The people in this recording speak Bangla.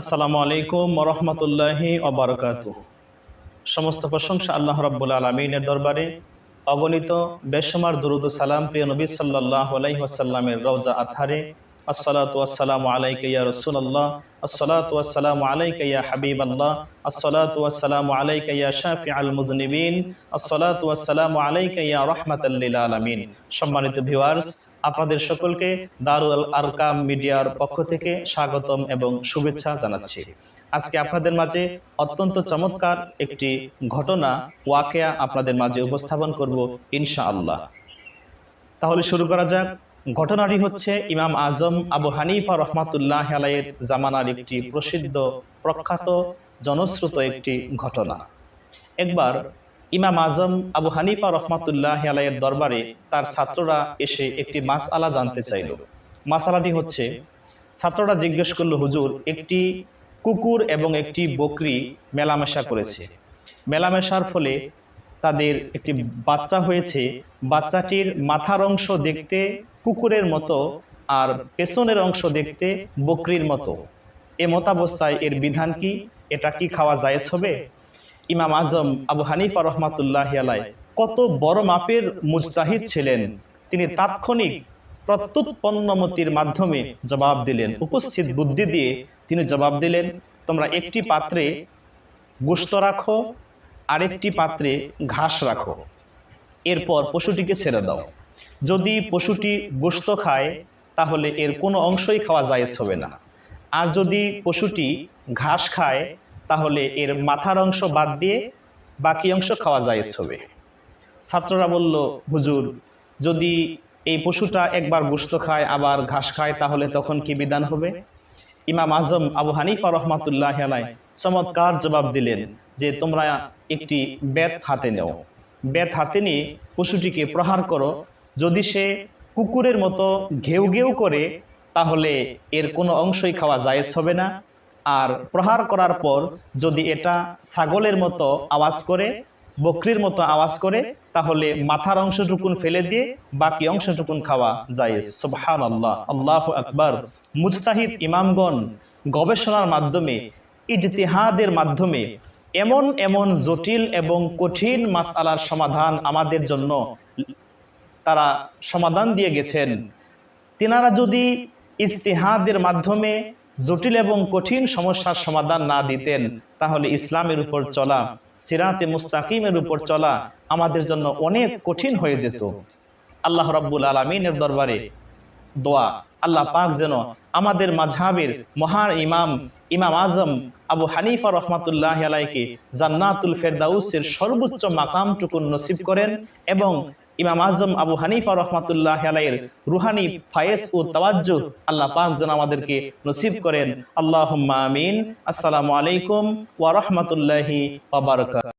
আসসালামু আলাইকুম রহমতুল্লাহি অবরকাত সমস্ত প্রশংসা আল্লাহ রব্বুল আলমিনের দরবারে। অগণিত বেসমার দুরুদ সালাম প্রিয় নবী সাল্লাহ আলাইসাল্লামের রওজা আথারে আসসালাতু আসসালামু আলাইকা ইয়া রাসূলুল্লাহ, আসসালাতু আসসালামু আলাইকা ইয়া হাবিবাল্লাহ, আসসালাতু আসসালামু আলাইকা ইয়া শাফিআল মুযনিবিন, আসসালাতু আসসালামু আলাইকা ইয়া রাহমাতাল লিল আলামিন। সম্মানিত ভিউয়ার্স আপনাদের সকলকে দারুল আরকাম মিডিয়ার পক্ষ থেকে স্বাগতম এবং শুভেচ্ছা জানাচ্ছি। আজকে আপনাদের মাঝে অত্যন্ত চমৎকার একটি ঘটনা, ওয়াকেয়া আপনাদের মাঝে উপস্থাপন করব ইনশা আল্লাহ তাহলে শুরু করা যাক। ঘটনাটি হচ্ছে ইমাম আজম আবু হানিফা রহমাতুল্লাহ আলাইয়ের জামানার একটি প্রসিদ্ধ, প্রখ্যাত, জনশ্রুত একটি ঘটনা। একবার ইমাম আজম আবু হানিফা রহমাতুল্লাহ আলাইয়ের দরবারে তার ছাত্ররা এসে একটি মাস আলা জানতে চাইল। মাসালাটি হচ্ছে, ছাত্ররা জিজ্ঞেস করল, হুজুর, একটি কুকুর এবং একটি বকরি মেলামেশা করেছে। মেলামেশার ফলে তাদের একটি বাচ্চা হয়েছে। বাচ্চাটির মাথার অংশ দেখতে কুকুরের মতো আর পেছনের অংশ দেখতে বকরির মতো। এ মতাবস্থায় এর বিধান কি? এটা কি খাওয়া জায়েজ হবে? ইমাম আজম আবু হানিফা রহমাতুল্লাহ আলাই কত বড় মাপের মুজতাহিদ ছিলেন। তিনি তাৎক্ষণিক প্রত্যুৎপন্নমতির মাধ্যমে জবাব দিলেন, উপস্থিত বুদ্ধি দিয়ে তিনি জবাব দিলেন, তোমরা একটি পাত্রে গোস্ত রাখো, আরেকটি পাত্রে ঘাস রাখো। এরপর পশুটিকে ছেড়ে দাও। যদি পশুটি গোস্ত খায়, তাহলে এর কোনো অংশই খাওয়া জায়েজ হবে না। আর যদি পশুটি ঘাস খায় তাহলে এর মাথার অংশ বাদ দিয়ে বাকি অংশ খাওয়া জায়েজ হবে। ছাত্ররা বলল, হুজুর, যদি এই পশুটা একবার গোস্ত খায়, আবার ঘাস খায়, তাহলে তখন কি বিধান হবে? ইমাম আজম আবু হানিফা রহমাতুল্লাহ চমৎকার জবাব দিলেন যে, তোমরা একটি বেত হাতে নেও। বেত হাতে নিয়ে পশুটিকে প্রহার করো। যদি সে কুকুরের মতো ঘেউ ঘেউ করে, তাহলে এর কোনো অংশই খাওয়া জায়েজ হবে না। আর প্রহার করার পর যদি এটা ছাগলের মতো আওয়াজ করে, বকরির মতো আওয়াজ করে, তাহলে মাথার অংশটুকুন ফেলে দিয়ে বাকি অংশটুকুন খাওয়া যায়। সুবহান আল্লাহ আল্লাহ আকবর। মুজতাহিদ ইমামগণ গবেষণার মাধ্যমে, ইজতিহাদের মাধ্যমে এমন এমন জটিল এবং কঠিন মাসআলার সমাধান আমাদের জন্য তারা সমাধান দিয়ে গেছেন। তিনারা যদি ইজতিহাদের মাধ্যমে জটিল এবং কঠিন সমস্যার সমাধান না দিতেন, তাহলে ইসলামের উপর চলা, সিরাতে মুস্তাকিমের উপর চলা আমাদের জন্য অনেক কঠিন হয়ে যেত। আল্লাহ রাব্বুল আলমিনের দরবারে দোয়া, আল্লাহ পাক যেন আমাদের মাঝহাবের মহান ইমাম ইমাম আজম আবু হানিফা রহমাতুল্লাহ আলাইকে জান্নাতুল ফেরদাউসের সর্বোচ্চ মাকামটুকুন নসিব করেন এবং ইমাম আজম আবু হানিফা রহমাতুল্লাহ আলাইয়ের রুহানি ফায়েস ও তাওয়াজ্জু আল্লাহ পাক যেন আমাদেরকে নসিব করেন। আল্লাহ আমিন। আসসালামু আলাইকুম ওয়া বারাকাতুহু।